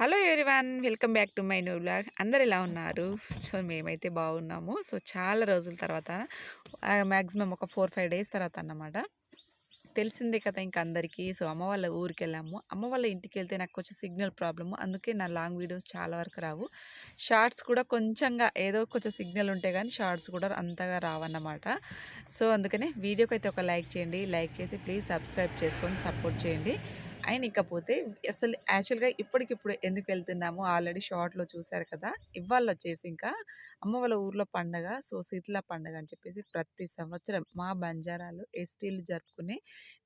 Hello everyone welcome back to my new blog. అందరు ఎలా ఉన్నారు? సో మేమైతే బాగున్నాము. సో చాలా రోజుల తర్వాత మ్యాక్సిమం ఒక ఫోర్ ఫైవ్ డేస్ తర్వాత అన్నమాట. తెలిసిందే కదా ఇంక అందరికీ. సో అమ్మ వాళ్ళ ఊరికి వెళ్ళాము అమ్మ వాళ్ళ ఇంటికి వెళ్తే నాకు కొంచెం సిగ్నల్ ప్రాబ్లము. అందుకే నా లాంగ్ వీడియోస్ చాలా వరకు రావు. షార్ట్స్ కూడా కొంచెంగా ఏదో కొంచెం సిగ్నల్ ఉంటే కానీ షార్ట్స్ కూడా అంతగా రావన్నమాట. సో అందుకనే వీడియోకి అయితే ఒక లైక్ చేయండి. లైక్ చేసి ప్లీజ్ సబ్స్క్రైబ్ చేసుకొని సపోర్ట్ చేయండి. అండ్ ఇకపోతే అసలు యాక్చువల్గా ఇప్పటికిప్పుడు ఎందుకు వెళ్తున్నాము ఆల్రెడీ షార్ట్లో చూశారు కదా! ఇవాళ వచ్చేసి ఇంకా అమ్మ వాళ్ళ ఊర్లో పండగ సో శీతల పండగ అని చెప్పేసి ప్రతి సంవత్సరం మా బంజారాలు ఎస్టీలు జరుపుకునే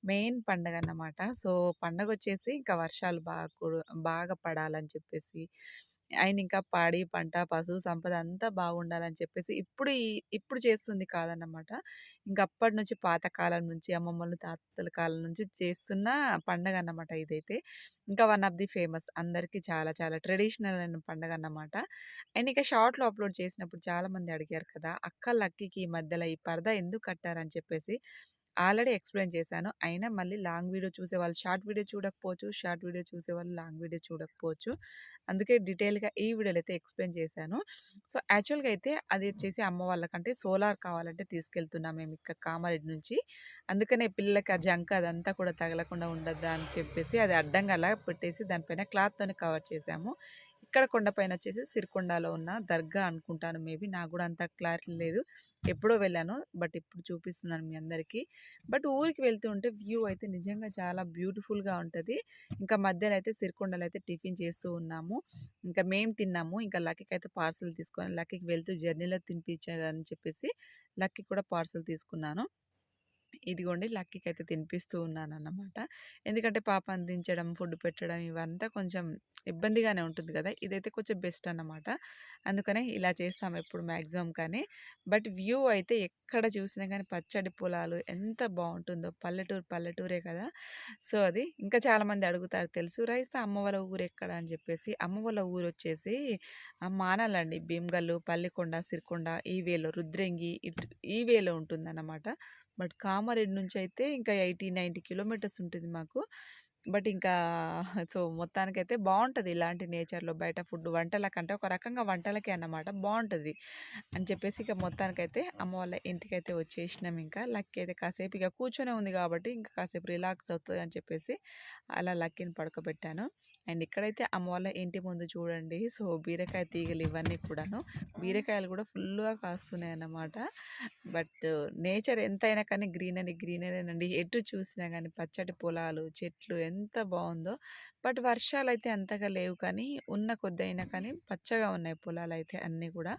మెయిన్ పండగ అన్నమాట. సో పండగ వచ్చేసి ఇంకా వర్షాలు బాగా బాగా పడాలని చెప్పేసి ఆయన ఇంకా పాడి పంట పశువు సంపద అంతా బాగుండాలని చెప్పేసి ఇప్పుడు ఈ ఇప్పుడు చేస్తుంది కాదన్నమాట. ఇంకా అప్పటి నుంచి పాతకాలం నుంచి అమ్మమ్మలు తాతల కాలం నుంచి చేస్తున్న పండగ అన్నమాట ఇదైతే. ఇంకా వన్ ఆఫ్ ది ఫేమస్ అందరికీ చాలా చాలా ట్రెడిషనల్ అయిన పండగ అన్నమాట అండ్ ఇంకా షార్ట్లో అప్లోడ్ చేసినప్పుడు చాలామంది అడిగారు కదా అక్క లక్కీకి ఈ మధ్యలో ఈ పరదా ఎందుకు కట్టారని చెప్పేసి. ఆల్రెడీ ఎక్స్ప్లెయిన్ చేశాను. అయినా మళ్ళీ లాంగ్ వీడియో చూసేవాళ్ళు షార్ట్ వీడియో చూడకపోవచ్చు షార్ట్ వీడియో చూసేవాళ్ళు లాంగ్ వీడియో చూడకపోవచ్చు. అందుకే డీటెయిల్గా ఈ వీడియోలో అయితే ఎక్స్ప్లెయిన్ చేశాను. సో యాక్చువల్గా అయితే అది వచ్చేసి అమ్మ వాళ్ళకంటే సోలార్ కావాలంటే తీసుకెళ్తున్నాం మేము ఇక్కడ కామారెడ్డి నుంచి. అందుకనే పిల్లలకి ఆ జంక్ అదంతా కూడా తగలకుండా ఉండద్దా అని చెప్పేసి అది అడ్డంగా అలా పెట్టేసి దానిపైన క్లాత్తోనే కవర్ చేసాము ఇక్కడ కొండపైన వచ్చేసి సిరికొండలో ఉన్న దర్గా అనుకుంటాను మేబీ నాకు కూడా అంత క్లారిటీ లేదు. ఎప్పుడో వెళ్ళాను. బట్ ఇప్పుడు చూపిస్తున్నాను మీ అందరికీ. బట్ ఊరికి వెళ్తూ ఉంటే వ్యూ అయితే నిజంగా చాలా బ్యూటిఫుల్గా ఉంటుంది. ఇంకా మధ్యలో అయితే సిరికొండలో అయితే టిఫిన్ చేస్తూ ఉన్నాము. ఇంకా మేము తిన్నాము. ఇంకా లక్కీకి అయితే పార్సల్ తీసుకొని లక్కీకి వెళ్తూ జర్నీలో తినిపించాలని చెప్పేసి లక్కీ కూడా పార్సల్ తీసుకున్నాను. ఇదిగోండి లక్కీకి అయితే తినిపిస్తూ ఉన్నాను అన్నమాట ఎందుకంటే పాప అందించడం ఫుడ్ పెట్టడం ఇవంతా కొంచెం ఇబ్బందిగానే ఉంటుంది కదా! ఇదైతే కొంచెం బెస్ట్ అన్నమాట. అందుకనే ఇలా చేస్తాం ఎప్పుడు మ్యాక్సిమం కానీ. బట్ వ్యూ అయితే ఎక్కడ చూసినా కానీ పచ్చడి పొలాలు ఎంత బాగుంటుందో పల్లెటూరు పల్లెటూరే కదా! సో అది ఇంకా చాలామంది అడుగుతారు తెలుసు రైస్ అమ్మ వాళ్ళ ఊరు ఎక్కడ? అని చెప్పేసి. అమ్మ వాళ్ళ ఊరు వచ్చేసి మానాలండి. భీమగల్లు పల్లికొండ సిరికొండ ఈ వేలో రుద్రంగి ఇటు ఈ వేలో ఉంటుందన్నమాట. బట్ కామారెడ్డి నుంచి అయితే ఇంకా ఎయిటీ నైంటీ కిలోమీటర్స్ ఉంటుంది మాకు. బట్ ఇంకా సో మొత్తానికైతే బాగుంటుంది ఇలాంటి నేచర్లో బయట ఫుడ్ వంటలకంటే ఒక రకంగా వంటలకే అన్నమాట. బాగుంటుంది అని చెప్పేసి ఇక మొత్తానికైతే అమ్మ వాళ్ళ ఇంటికైతే వచ్చేసినాం ఇంకా. లక్కీ అయితే కాసేపు ఇక కూర్చొనే ఉంది కాబట్టి ఇంకా కాసేపు రిలాక్స్ అవుతుంది అని చెప్పేసి అలా లక్కీని పడుకోబెట్టాను. అండ్ ఇక్కడైతే అమ్మ వాళ్ళ ఇంటి ముందు చూడండి. సో బీరకాయ తీగలు ఇవన్నీ కూడాను. బీరకాయలు కూడా ఫుల్గా కాస్తున్నాయి అన్నమాట. బట్ నేచర్ ఎంతైనా కానీ గ్రీనరీ గ్రీనరీనండి ఎటు చూసినా కానీ పచ్చటి పొలాలు చెట్లు ఎంత బాగుందో. బట్ వర్షాలు అయితే అంతగా లేవు కానీ ఉన్న కొద్ది అయినా కానీ పచ్చగా ఉన్నాయి పొలాలు అయితే అన్నీ కూడా.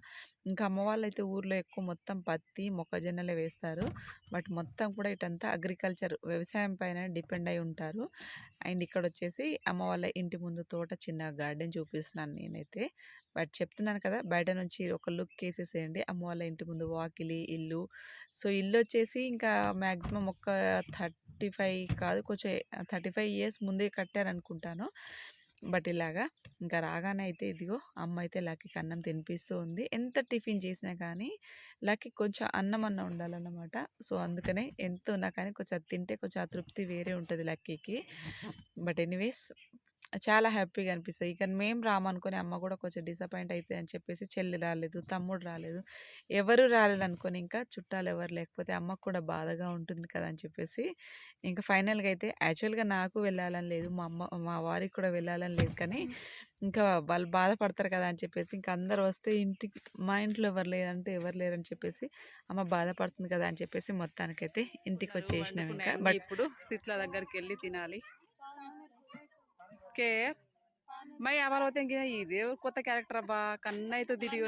ఇంకా అమ్మ వాళ్ళు అయితే ఊర్లో ఎక్కువ మొత్తం పత్తి మొక్కజొన్నలే వేస్తారు. బట్ మొత్తం కూడా ఇటంతా అగ్రికల్చర్ వ్యవసాయం పైన డిపెండ్ అయి ఉంటారు. అండ్ ఇక్కడ వచ్చేసి అమ్మ వాళ్ళ ఇంటి ముందు తోట చిన్న గార్డెన్ చూపిస్తున్నాను నేనైతే. బట్ చెప్తున్నాను కదా! బయట నుంచి ఒక లుక్ వేసేసేయండి. అమ్మ వాళ్ళ ఇంటి ముందు వాకిలి ఇల్లు. సో ఇల్లు వచ్చేసి ఇంకా మ్యాక్సిమం ఒక థర్టీ ఫైవ్ కాదు కొంచెం థర్టీ ఫైవ్ ఇయర్స్ ముందే కట్టారనుకుంటాను. బట్ ఇలాగా ఇంకా రాగానే అయితే ఇదిగో అమ్మ అయితే లక్కీకి అన్నం తినిపిస్తూ ఉంది. ఎంత టిఫిన్ చేసినా కానీ లక్కీ కొంచెం అన్నం అన్న ఉండాలన్నమాట. సో అందుకనే ఎంత ఉన్నా కానీ కొంచెం తింటే కొంచెం ఆ తృప్తి వేరే ఉంటుంది లక్కీకి. బట్ ఎనీవేస్ చాలా హ్యాపీగా అనిపిస్తుంది. ఇక మేము రామనుకుని అమ్మ కూడా కొంచెం డిసప్పాయింట్ అవుతుంది అని చెప్పేసి చెల్లి రాలేదు తమ్ముడు రాలేదు. ఎవరు రాలేదు అనుకొని ఇంకా చుట్టాలు ఎవరు లేకపోతే అమ్మకు కూడా బాధగా ఉంటుంది కదా అని చెప్పేసి ఇంకా ఫైనల్గా అయితే యాక్చువల్గా నాకు వెళ్ళాలని లేదు మా అమ్మ మా వారికి కూడా వెళ్ళాలని లేదు కానీ ఇంకా వాళ్ళు బాధపడతారు కదా అని చెప్పేసి ఇంకా అందరు వస్తే ఇంటికి మా ఇంట్లో ఎవరు లేరంటే ఎవరు లేరని చెప్పేసి అమ్మ బాధపడుతుంది కదా అని చెప్పేసి మొత్తానికైతే ఇంటికి వచ్చేసినాం ఇంకా. బట్ ఇప్పుడు? సిట్ల దగ్గరికి వెళ్ళి తినాలి. ఓకే. మై అమరావతి ఇంకా ఇంక కొత్త క్యారెక్టర్ అబ్బా కన్న అయితే తిరిగి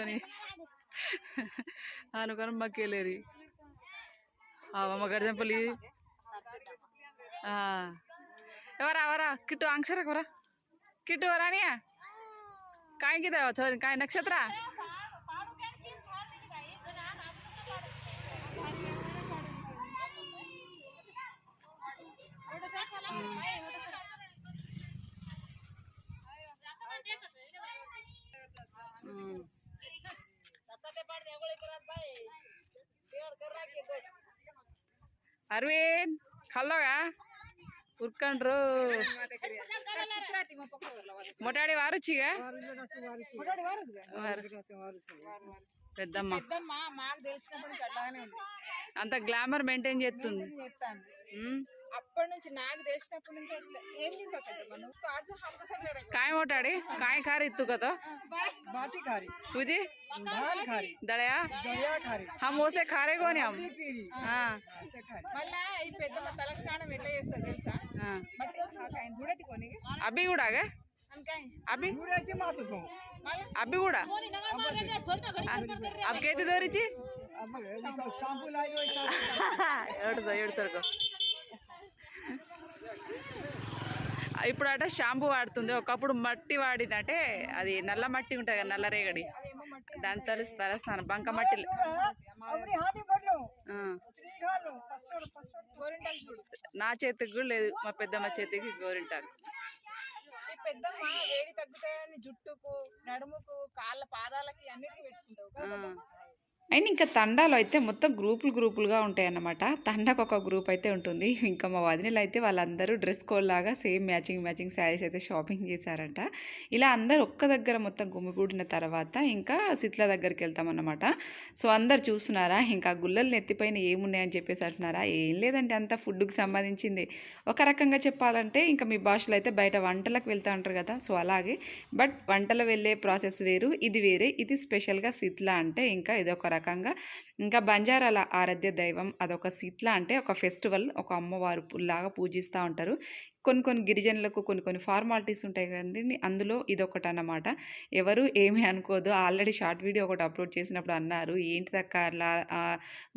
అనుకొని మాకు వెళ్ళేది అమ్మ గడిజంపల్లి ఎవరా ఎవరా? కిట్టు అంక్షర ఎవరా? కిట్టు ఎవరానియా కాయంకిదా చోరి కాయ నక్షత్ర? అరవింద్ కల్లోగా? ఉర్కండ్రు. మొటాడి వారుచిగా? పెద్దమ్మ. అంత గ్లామర్ మెయింటైన్ చేస్తుంది. అప్పటి నుంచి నాకు తెలిసినప్పటి నుంచి అట్లా ఏం తింటావు పెద్దమ్మ నువ్వు కార్డ్స్ హమ్క సరే రే काय मोठाडी काय खार इतू का तो बाटी खारी तुझी धान खारी दळया दया खारी हम ओसे खारे कोणी हम पीरी हाँ अशा खारी మళ్ళా ఈ పెద్దమ్మ తల స్నానం ఎట్లా చేస్తారు తెలుసా हाँ బట్ ఆయన కూడా తికొని अभी गुड़ा गे అనకాయ अभी मुराची मात तो अभी गुड़ा अब कहते दोरीची अब निकाल शैम्पू लायो ఏడు సార్ ఏడు సరుకు ఇప్పుడు అట షాంపూ వాడుతుంది. ఒకప్పుడు మట్టి వాడింది అంటే అది నల్ల మట్టి ఉంటుంది కదా నల్లరేగడి దాని తలసి తలస్తాను బంక మట్టి నా చేతికి కూడా లేదు మా పెద్దమ్మ చేతికి గోరింటాకు. పెద్దమ్మ వేడి తగ్గుతాయని జుట్టుకు నడుముకు కాళ్ళ పాదాలకి అన్నిటికీ పెట్టుకుంటావు. అండ్ ఇంకా తండాలో అయితే మొత్తం గ్రూపులు గ్రూపులుగా ఉంటాయి అన్నమాట తండాకు ఒక గ్రూప్ అయితే ఉంటుంది. ఇంకా మా వదినలు అయితే వాళ్ళందరూ డ్రెస్ కోల్లాగా సేమ్ మ్యాచింగ్ మ్యాచింగ్ శారీస్ అయితే షాపింగ్ చేశారంట. ఇలా అందరు ఒక్క దగ్గర మొత్తం గుమిగూడిన తర్వాత ఇంకా సిట్ల దగ్గరికి వెళ్తామన్నమాట. సో అందరు చూస్తున్నారా ఇంకా గుల్లలు నెత్తిపైన ఏమున్నాయని చెప్పేసి అంటున్నారా? ఏం లేదంటే అంతా ఫుడ్కి సంబంధించింది. ఒక రకంగా చెప్పాలంటే ఇంకా మీ భాషలో అయితే బయట వంటలకు వెళ్తూ ఉంటారు కదా సో అలాగే. బట్ వంటలు వెళ్ళే ప్రాసెస్ వేరు ఇది వేరే ఇది స్పెషల్గా సిట్ల అంటే ఇంకా ఇదొక రకంగా. ఇంకా బంజారాల ఆరాధ్య దైవం అదొక సీట్ల అంటే ఒక ఫెస్టివల్ ఒక అమ్మవారు లాగా పూజిస్తూ ఉంటారు. కొన్ని కొన్ని గిరిజనులకు కొన్ని కొన్ని ఫార్మాలిటీస్ ఉంటాయి కదండి. అందులో ఇదొకటి అన్నమాట ఎవరు ఏమి అనుకోదు. ఆల్రెడీ షార్ట్ వీడియో ఒకటి అప్లోడ్ చేసినప్పుడు అన్నారు ఏంటి తక్క అలా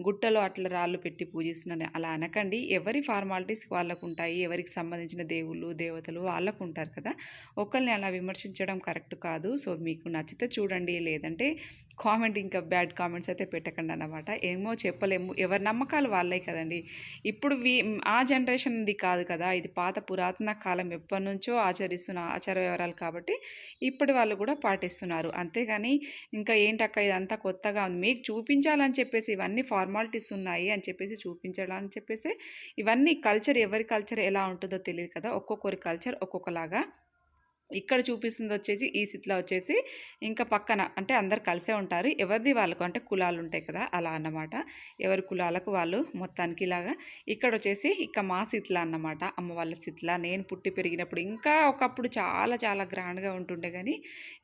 గుట్టలో అట్లా రాళ్ళు పెట్టి పూజిస్తున్నాను అలా అనకండి. ఎవరి ఫార్మాలిటీస్ వాళ్ళకు ఉంటాయి ఎవరికి సంబంధించిన దేవుళ్ళు దేవతలు వాళ్ళకు ఉంటారు కదా. ఒకరిని అలా విమర్శించడం కరెక్ట్ కాదు. సో మీకు నచ్చితే చూడండి లేదంటే కామెంట్ ఇంకా బ్యాడ్ కామెంట్స్ అయితే పెట్టకండి అన్నమాట. ఏమో చెప్పలేము. ఎవరి నమ్మకాలు వాళ్ళే కదండి. ఇప్పుడు వీ ఆ జనరేషన్ది కాదు కదా. ఇది పాత పురాతన కాలం ఎప్పటి నుంచో ఆచరిస్తున్న ఆచార వ్యవహారాలు కాబట్టి ఇప్పటి వాళ్ళు కూడా పాటిస్తున్నారు. అంతేగాని ఇంకా ఏంటక్క ఇదంతా కొత్తగా ఉంది. మీకు చూపించాలని చెప్పేసి ఇవన్నీ ఫార్మాలిటీస్ ఉన్నాయి అని చెప్పేసి చూపించాలని చెప్పేసి ఇవన్నీ కల్చర్ ఎవరి కల్చర్ ఎలా ఉంటుందో తెలియదు కదా. ఒక్కొక్కరి కల్చర్ ఒక్కొక్కలాగా ఇక్కడ చూపిస్తుంది వచ్చేసి ఈ స్థితిలో వచ్చేసి ఇంకా పక్కన అంటే అందరు కలిసే ఉంటారు. ఎవరిది వాళ్ళకు అంటే కులాలు ఉంటాయి కదా అలా అన్నమాట. ఎవరి కులాలకు వాళ్ళు మొత్తానికి ఇలాగా. ఇక్కడ వచ్చేసి ఇక మా సిట్ల అన్నమాట. అమ్మ వాళ్ళ సిట్ల. నేను పుట్టి పెరిగినప్పుడు ఇంకా ఒకప్పుడు చాలా చాలా గ్రాండ్గా ఉంటుండే కానీ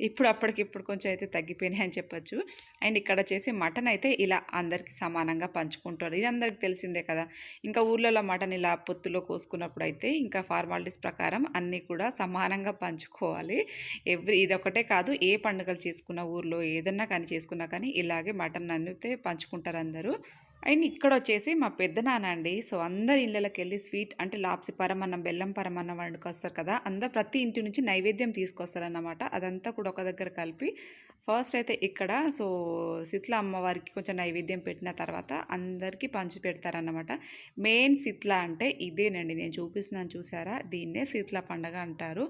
ఇప్పుడు అప్పటికిప్పుడు కొంచెం అయితే తగ్గిపోయినాయి అని చెప్పొచ్చు. అండ్ ఇక్కడ వచ్చేసి మటన్ అయితే ఇలా అందరికీ సమానంగా పంచుకుంటారు. ఇది అందరికి తెలిసిందే కదా. ఇంకా ఊర్లలో మటన్ ఇలా పొత్తులో కోసుకున్నప్పుడు అయితే ఇంకా ఫార్మాలిటీస్ ప్రకారం అన్నీ కూడా సమానంగా చేసుకోవాలి. ఎవ్రీ ఇదొకటే కాదు ఏ పండుగలు చేసుకున్న ఊర్లో ఏదన్నా కానీ చేసుకున్నా కానీ ఇలాగే మటన్ అయితే పంచుకుంటారు అందరూ. అండ్ ఇక్కడ వచ్చేసి మా పెద్దనాన్న అండి సో అందరి ఇళ్ళకి వెళ్ళి స్వీట్ అంటే లాప్సి పరమన్నం బెల్లం పరమన్నం వండుకొస్తారు కదా. అందరు ప్రతి ఇంటి నుంచి నైవేద్యం తీసుకొస్తారన్నమాట. అదంతా కూడా ఒక దగ్గర కలిపి ఫస్ట్ అయితే ఇక్కడ సో శీతల అమ్మవారికి కొంచెం నైవేద్యం పెట్టిన తర్వాత అందరికీ పంచి పెడతారన్నమాట. మెయిన్ శీతల అంటే ఇదేనండి. నేను చూపిస్తున్నాను చూసారా? దీన్నే శీతల పండగ అంటారు.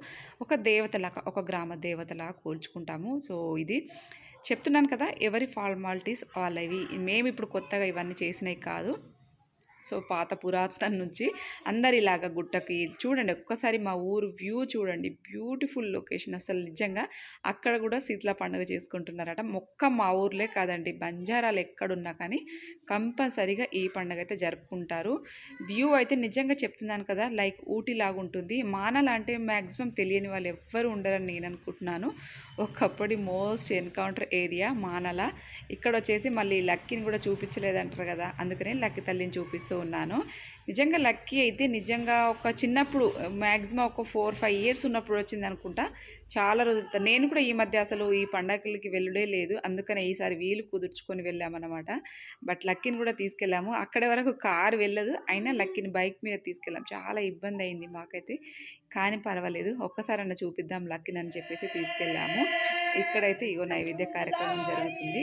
ఒక దేవతలాగా ఒక గ్రామ దేవతలాగా కూల్చుకుంటాము. సో ఇది చెప్తున్నాను కదా ఎవరి ఫార్మాలిటీస్ వాళ్ళవి. మేము ఇప్పుడు కొత్తగా ఇవన్నీ చేసినవి కాదు. సో పాత పురాతన నుంచి అందరు ఇలాగ గుట్టకి చూడండి ఒక్కసారి మా ఊరు వ్యూ చూడండి. బ్యూటిఫుల్ లొకేషన్ అసలు నిజంగా. అక్కడ కూడా శీతల పండుగ చేసుకుంటున్నారట. మొక్క మా ఊర్లే కాదండి బంజారాలు ఎక్కడున్నా కానీ కంపల్సరీగా ఈ పండుగ అయితే జరుపుకుంటారు. వ్యూ అయితే నిజంగా చెప్తున్నాను కదా లైక్ ఊటీ లాగా ఉంటుంది. మానల అంటే మ్యాక్సిమం తెలియని వాళ్ళు ఎవ్వరు ఉండరని నేను అనుకుంటున్నాను. ఒకప్పటి మోస్ట్ ఎన్కౌంటర్ ఏరియా మానల. ఇక్కడ వచ్చేసి మళ్ళీ లక్కీని కూడా చూపించలేదంటారు కదా అందుకనే లక్కీ తల్లిని చూపిస్తూ ఉన్నాను. నిజంగా లక్కీ అయితే నిజంగా ఒక చిన్నప్పుడు మ్యాక్సిమం ఒక ఫోర్ ఫైవ్ ఇయర్స్ ఉన్నప్పుడు వచ్చింది అనుకుంటా. చాలా రోజుల నేను కూడా ఈ మధ్య అసలు ఈ పండగలకి వెళ్ళడే లేదు. అందుకనే ఈసారి వీలు కుదుర్చుకొని వెళ్ళామన్నమాట. బట్ లక్కీని కూడా తీసుకెళ్ళాము. అక్కడి వరకు కారు వెళ్ళదు. అయినా లక్కీని బైక్ మీద తీసుకెళ్ళాం. చాలా ఇబ్బంది అయింది మాకైతే. కానీ పర్వాలేదు. ఒక్కసారన్నా చూపిద్దాం లక్కీని అని చెప్పేసి తీసుకెళ్ళాము. ఇక్కడైతే ఇగో నైవేద్య కార్యక్రమం జరుగుతుంది.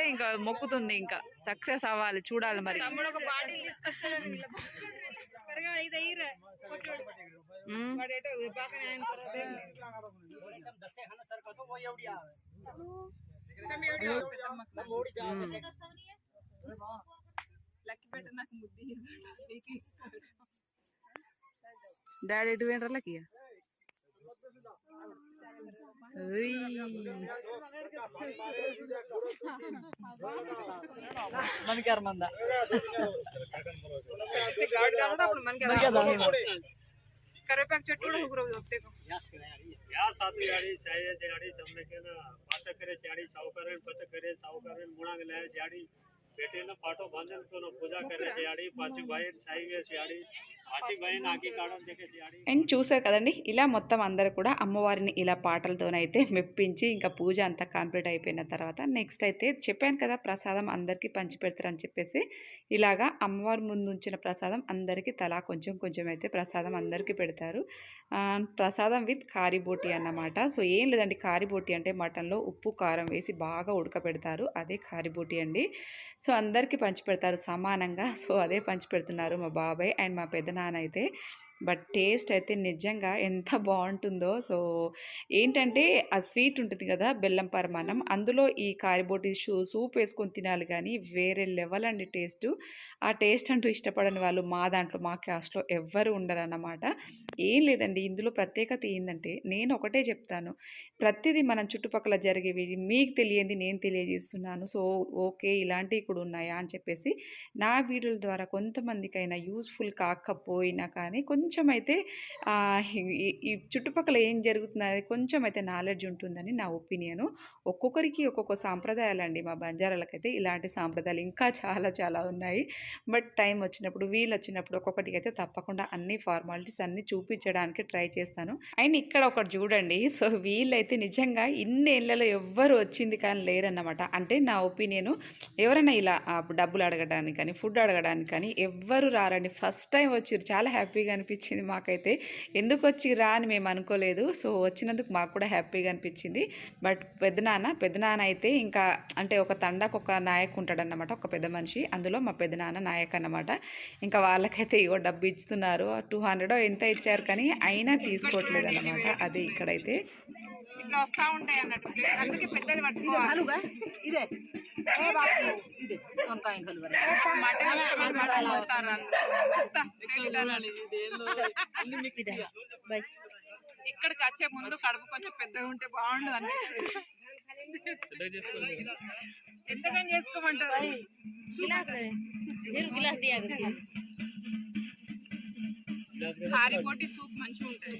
ఇంకా మొక్కుతుంది ఇంకా. సక్సెస్ అవ్వాలి చూడాలి మరి. డాడీ ఎటు పోయినరాళ్ళకి मन के मंदा करे पैक चट्टू लोग रोज होते को या साथी आड़ी चाय जाड़ी सब में के ना पाट करे चाड़ी साव करे पाट करे साव करे मुड़ा के लाए जाड़ी बेटे ना पाटो बांधे तो ना पूजा करे जाड़ी पाची भाई चाय के जाड़ी అండ్ చూసారు కదండి ఇలా మొత్తం అందరూ కూడా అమ్మవారిని ఇలా పాటలతోనైతే మెప్పించి ఇంకా పూజ అంతా కంప్లీట్ అయిపోయిన తర్వాత నెక్స్ట్ అయితే చెప్పాను కదా ప్రసాదం అందరికీ పంచిపెడతారని చెప్పేసి. ఇలాగా అమ్మవారి ముందు ఉంచిన ప్రసాదం అందరికీ తలా కొంచెం కొంచెం అయితే ప్రసాదం అందరికీ పెడతారు. ప్రసాదం విత్ కారీబోటి అన్నమాట. సో ఏం లేదండి కారీబోటి అంటే మటన్లో ఉప్పు కారం వేసి బాగా ఉడకబెడతారు. అదే కారీబోటి అండి. సో అందరికీ పంచిపెడతారు సమానంగా. సో అదే పంచిపెడుతున్నారు మా బాబాయ్ అండ్ మా పెద్ద పెద్దనాన్న అయితే బట్ టేస్ట్ అయితే నిజంగా ఎంత బాగుంటుందో. సో ఏంటంటే ఆ స్వీట్ ఉంటుంది కదా బెల్లం పరమాణం అందులో ఈ కారిబోటి షూ సూప్ వేసుకొని తినాలి కానీ వేరే లెవెల్ అండి టేస్ట్. ఆ టేస్ట్ అంటూ ఇష్టపడని వాళ్ళు మా దాంట్లో మా క్యాస్ట్లో ఎవ్వరు ఉండరు అన్నమాట ఏం లేదండి ఇందులో ప్రత్యేకత ఏంటంటే నేను ఒకటే చెప్తాను. ప్రతిదీ మనం చుట్టుపక్కల జరిగేవి మీకు తెలియంది నేను తెలియజేస్తున్నాను. సో ఓకే ఇలాంటివి కూడా ఉన్నాయా అని చెప్పేసి నా వీడియోల ద్వారా కొంతమందికైనా యూస్ఫుల్ కాకపోయినా కానీ కొంచెం అయితే ఈ- చుట్టుపక్కల ఏం జరుగుతున్నది కొంచెం అయితే నాలెడ్జ్ ఉంటుందని నా ఒపీనియను. ఒక్కొక్కరికి ఒక్కొక్క సాంప్రదాయాలు అండి మా బంజారాలకైతే ఇలాంటి సాంప్రదాయాలు ఇంకా చాలా చాలా ఉన్నాయి. బట్ టైం వచ్చినప్పుడు వీలు వచ్చినప్పుడు ఒక్కొక్కటికి అయితే తప్పకుండా అన్ని ఫార్మాలిటీస్ అన్ని చూపించడానికి ట్రై చేస్తాను. అండ్ ఇక్కడ ఒకటి చూడండి సో వీళ్ళైతే నిజంగా ఇన్ని ఏళ్ళలో ఎవ్వరు వచ్చింది కానీ లేరన్నమాట. అంటే నా ఒపీనియన్ ఎవరైనా ఇలా డబ్బులు అడగడానికి కానీ ఫుడ్ అడగడానికి కానీ ఎవ్వరు రారండి. ఫస్ట్ టైం వచ్చారు చాలా హ్యాపీగా అనిపించింది. మాకైతే. ఎందుకు వచ్చిర్రా అని మేము అనుకోలేదు. సో వచ్చినందుకు మాకు కూడా హ్యాపీగా అనిపించింది. బట్ పెద్దనాన్న పెద్దనాన్న అయితే ఇంకా అంటే ఒక తండాకు ఒక నాయకు ఉంటాడన్నమాట ఒక పెద్ద మనిషి. అందులో మా పెద్దనాన్న నాయక్ అన్నమాట. ఇంకా వాళ్ళకైతే ఇగో డబ్బు ఇస్తున్నారు టూ హండ్రెడ్ ఎంత ఇచ్చారు కానీ అయినా తీసుకోవట్లేదు అన్నమాట అది ఇక్కడైతే. ఇట్లా వస్తా ఉంటాయి అన్నట్టు. అందుకే పెద్దది పట్టుకోవాలి. ఇక్కడికి వచ్చే ముందు కడుపు కొంచెం పెద్దగా ఉంటే బాగుండు అని ఎంతకని చేసుకోమంటారు? హారీ పోటీ సూప్ మంచిగా ఉంటుంది.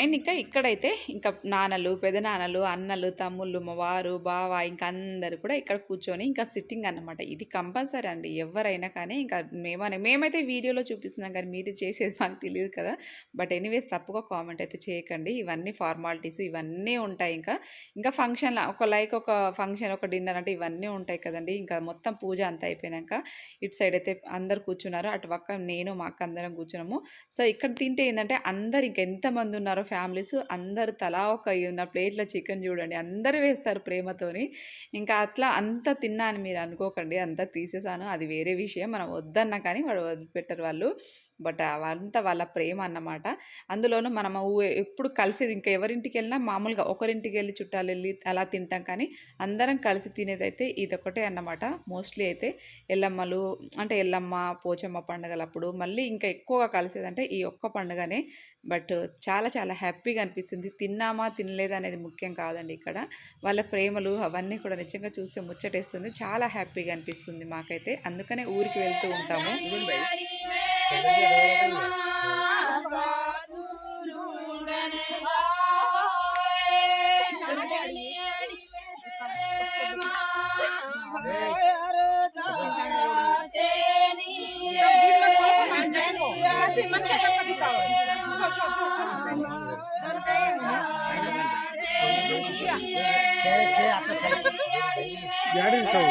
అండ్ ఇంకా ఇక్కడైతే ఇంకా నాన్నలు పెదనాన్నలు అన్నలు తమ్ముళ్ళు మా వారు బావ ఇంకా అందరు కూడా ఇక్కడ కూర్చొని ఇంకా సిట్టింగ్ అన్నమాట. ఇది కంపల్సరీ అండి. ఎవరైనా కానీ ఇంకా మేమనే మేమైతే వీడియోలో చూపిస్తున్నాం కానీ మీరు చేసేది మాకు తెలియదు కదా. బట్ ఎనీవేస్ తప్పుగా కామెంట్ అయితే చేయకండి. ఇవన్నీ ఫార్మాలిటీస్ ఇవన్నీ ఉంటాయి ఇంకా. ఇంకా ఫంక్షన్ ఒక లైక్ ఒక ఫంక్షన్ ఒక డిన్నర్ అంటే ఇవన్నీ ఉంటాయి కదండి. ఇంకా మొత్తం పూజ అంతా అయిపోయినాక ఇటు సైడ్ అయితే అందరు కూర్చున్నారు. అటు పక్క నేను మా అక్క అందరం కూర్చున్నాము. సో ఇక్కడ తింటే ఏంటంటే అందరు ఇంకా ఎంతమంది ఉన్నారో ఫ్యామిలీస్ అందరు తలా ఒక ఉన్న ప్లేట్లో చికెన్ చూడండి అందరు వేస్తారు ప్రేమతోని. ఇంకా అట్లా అంత తిన్నాను మీరు అనుకోకండి అంతా తీసేసాను. అది వేరే విషయం మనం వద్దన్నా కానీ వాడు వదిలిపెట్టరు వాళ్ళు. బట్ అవంతా వాళ్ళ ప్రేమ అన్నమాట. అందులోనూ మనం ఎప్పుడు కలిసి ఇంకా ఎవరింటికి వెళ్ళినా మామూలుగా ఒకరింటికి వెళ్ళి చుట్టాలు వెళ్ళి అలా తింటాం కానీ అందరం కలిసి తినేదైతే ఇదొకటే అన్నమాట. మోస్ట్లీ అయితే ఎల్లమ్మలు అంటే ఎల్లమ్మ పోచమ్మ పండుగలప్పుడు మళ్ళీ ఇంకా ఎక్కువ ఎక్కువగా కలిసేదంటే ఈ ఒక్క పండుగనే. బట్ చాలా చాలా హ్యాపీగా అనిపిస్తుంది. తిన్నామా తినలేదా అనేది ముఖ్యం కాదండి ఇక్కడ. వాళ్ళ ప్రేమలు అవన్నీ కూడా నిజంగా చూస్తే ముచ్చటేస్తుంది. చాలా హ్యాపీగా అనిపిస్తుంది మాకైతే. అందుకనే ఊరికి వెళ్తూ ఉంటాము. हाँ యాడి చౌ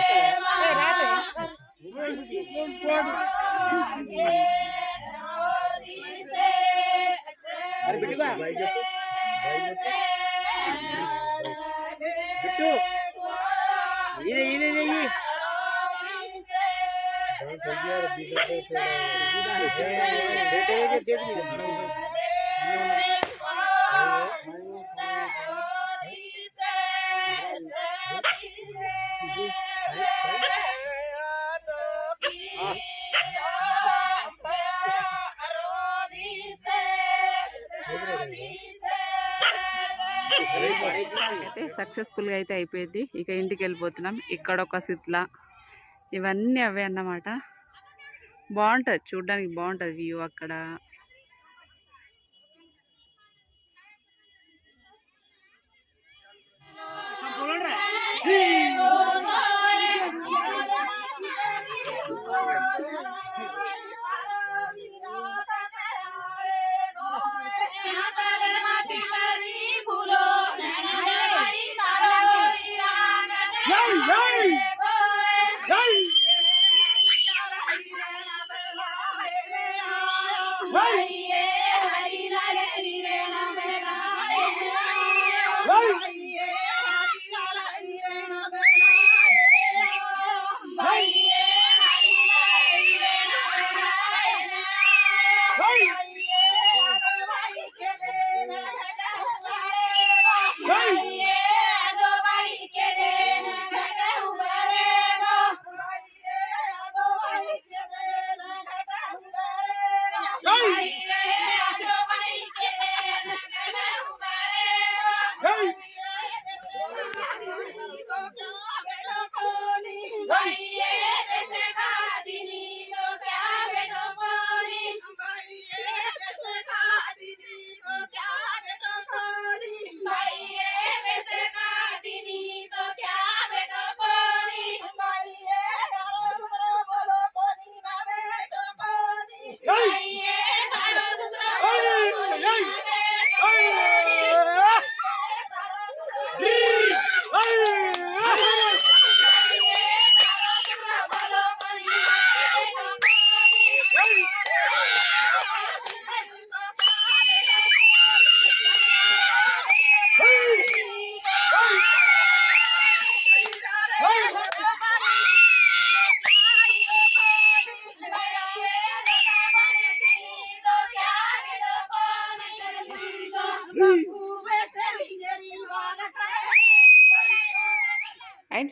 అరే బిట్టుగా బిట్టు ఇదే ఇదే ఇదే అయితే సక్సెస్ఫుల్గా అయితే అయిపోయింది. ఇక ఇంటికి వెళ్ళిపోతున్నాం. ఇక్కడ ఒక సిత్లా ఇవన్నీ అవే అన్నమాట. బాగుంటుంది. చూడడానికి బాగుంటుంది వ్యూ అక్కడ. అండ్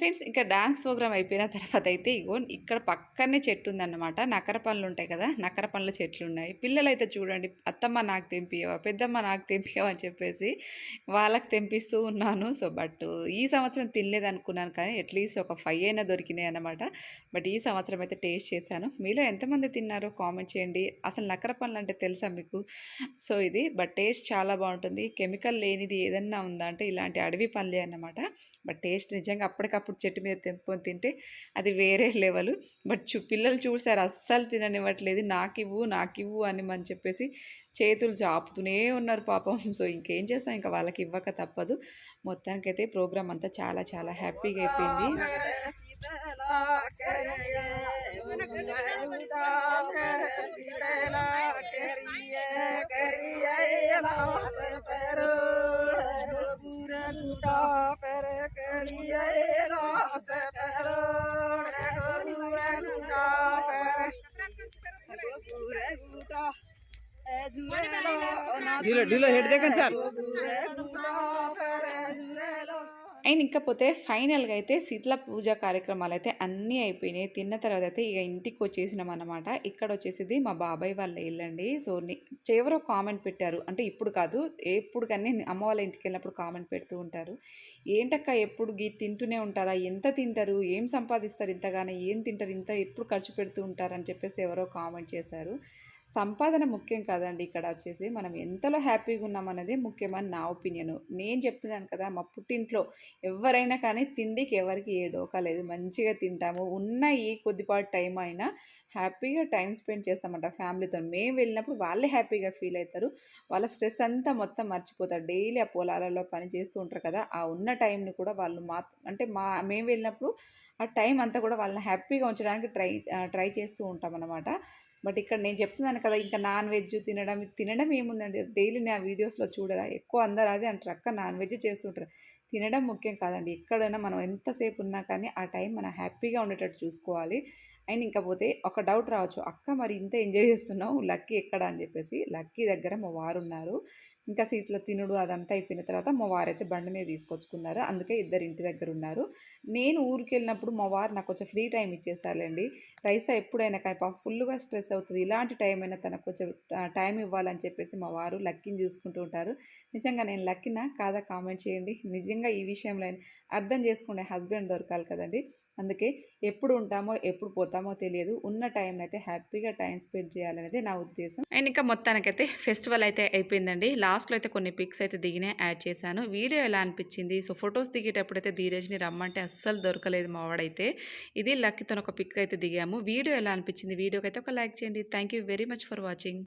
ఫ్రెండ్స్ ఇంకా డాన్స్ ప్రోగ్రామ్ అయిపోయిన తర్వాత అయితే ఇగో ఇక్కడ పక్కనే చెట్టు ఉందన్నమాట. నకర పనులు ఉంటాయి కదా నకర పనుల చెట్లు ఉన్నాయి. పిల్లలు అయితే చూడండి అత్తమ్మ నాకు తెంపియవా పెద్దమ్మ నాకు తెంపియవా అని చెప్పేసి వాళ్ళకి తెంపిస్తూ ఉన్నాను. సో బట్ ఈ సంవత్సరం తినలేదు అనుకున్నాను కానీ అట్లీస్ట్ ఒక ఫైవ్ అయినా దొరికినాయి అన్నమాట. బట్ ఈ సంవత్సరం అయితే టేస్ట్ చేశాను. మీలో ఎంతమంది తిన్నారో కామెంట్ చేయండి. అసలు నకర పనులు అంటే తెలుసా మీకు? సో ఇది బట్ టేస్ట్ చాలా బాగుంటుంది. కెమికల్ లేనిది ఏదన్నా ఉందా అంటే ఇలాంటి అడవి పండ్లే అన్నమాట. బట్ టేస్ట్ నిజంగా అప్పటికప్పుడు చెట్టు మీద తెంపుకొని తింటే అది వేరే లెవెల్ బట్ చూ పిల్లలు చూసారు అస్సలు తిననివ్వట్లేదు నాకు ఇవ్వు నాకు ఇవ్వు అని మని చెప్పేసి చేతులు చాపుతూనే ఉన్నారు పాపం సో ఇంకేం చేస్తాం ఇంకా వాళ్ళకి ఇవ్వక తప్పదు మొత్తానికైతే ప్రోగ్రామ్ అంతా చాలా చాలా హ్యాపీగా అయిపోయింది ঢিল ঢিল কেরিয়ে হেড দেখেন স্যার। అండ్ ఇంకపోతే ఫైనల్గా అయితే శీతల పూజ కార్యక్రమాలు అయితే అన్నీ అయిపోయినాయి. తిన్న తర్వాత అయితే ఇక ఇంటికి వచ్చేసినాం అనమాట ఇక్కడ వచ్చేసింది మా బాబాయ్ వాళ్ళ ఇల్లండి. సో ని- ఎవరో కామెంట్ పెట్టారు. అంటే ఇప్పుడు కాదు ఎప్పుడు కానీ అమ్మ వాళ్ళ ఇంటికి వెళ్ళినప్పుడు కామెంట్ పెడుతూ ఉంటారు. ఏంటక్క ఎప్పుడు గీ తింటూనే ఉంటారా? ఎంత తింటారు? ఏం సంపాదిస్తారు ఇంతగానే? ఏం తింటారు? ఇంత ఎప్పుడు ఖర్చు పెడుతూ ఉంటారు అని చెప్పేసి ఎవరో కామెంట్ చేశారు. సంపాదన ముఖ్యం కాదండి. ఇక్కడ వచ్చేసి మనం ఎంతలో హ్యాపీగా ఉన్నాం అనేది ముఖ్యమని నా ఒపీనియన్. నేను చెప్తున్నాను కదా మా పుట్టింట్లో ఎవరైనా కానీ తిండికి ఎవరికి ఏ డోకా లేదు. మంచిగా తింటాము. ఉన్న ఈ కొద్దిపాటి టైం అయినా హ్యాపీగా టైం స్పెండ్ చేస్తామంట ఫ్యామిలీతో. మేము వెళ్ళినప్పుడు వాళ్ళే హ్యాపీగా ఫీల్ అవుతారు. వాళ్ళ స్ట్రెస్ అంతా మొత్తం మర్చిపోతారు. డైలీ ఆ పొలాలలో పని చేస్తూ ఉంటారు కదా ఆ ఉన్న టైంని కూడా వాళ్ళు మా అంటే మా మేము వెళ్ళినప్పుడు ఆ టైం అంతా కూడా వాళ్ళని హ్యాపీగా ఉంచడానికి ట్రై ట్రై చేస్తూ ఉంటాం అనమాట బట్ ఇక్కడ నేను చెప్తున్నాను కదా ఇంకా నాన్ వెజ్ తినడం తినడం ఏముందండి? డైలీ నా వీడియోస్లో చూడరా? ఎక్కువ అందరు అదే అంటారు అక్క నాన్ వెజ్ చేస్తుంటారు. తినడం ముఖ్యం కాదండి. ఎక్కడైనా మనం ఎంతసేపు ఉన్నా కానీ ఆ టైం మనం హ్యాపీగా ఉండేటట్టు చూసుకోవాలి. అండ్ ఇంకా పోతే ఒక డౌట్ రావచ్చు అక్క మరి ఇంత ఎంజాయ్ చేస్తున్నావు? లక్కీ ఎక్కడ? అని చెప్పేసి లక్కీ దగ్గర మా వారు ఉన్నారు. ఇంకా సీట్ల తినుడు అదంతా అయిపోయిన తర్వాత మా వారైతే బండి మీద తీసుకొచ్చుకున్నారు. అందుకే ఇద్దరు ఇంటి దగ్గర ఉన్నారు. నేను ఊరికి వెళ్ళినప్పుడు మా వారు నాకు కొంచెం ఫ్రీ టైం ఇచ్చేస్తారులేండి. రైసా ఎప్పుడైనా కానీ పాపం ఫుల్గా స్ట్రెస్ అవుతుంది. ఇలాంటి టైం అయినా తనకు కొంచెం టైం ఇవ్వాలని చెప్పేసి మా వారు లక్కీని చూసుకుంటూ ఉంటారు. నిజంగా నేను లక్కినా? కాదా? కామెంట్ చేయండి. నిజంగా ఈ విషయంలో అర్థం చేసుకునే హస్బెండ్ దొరకాలి కదండి. అందుకే ఎప్పుడు ఉంటామో ఎప్పుడు పోతామో తెలియదు. ఉన్న టైం అయితే హ్యాపీగా టైం స్పెండ్ చేయాలనేది నా ఉద్దేశం. అండ్ ఇంకా మొత్తానికైతే ఫెస్టివల్ అయితే అయిపోయిందండి. లాస్ట్లో అయితే కొన్ని పిక్స్ అయితే దిగినే యాడ్ చేశాను. వీడియో ఎలా అనిపించింది? సో ఫొటోస్ దిగేటప్పుడు అయితే ధీరజ్ని రమ్మంటే అస్సలు దొరకలేదు మా వాడైతే. ఇది లక్కీతో ఒక పిక్ అయితే దిగాము. వీడియో ఎలా అనిపించింది? వీడియోకి అయితే ఒక లైక్ చేయండి. Thank you very much for watching.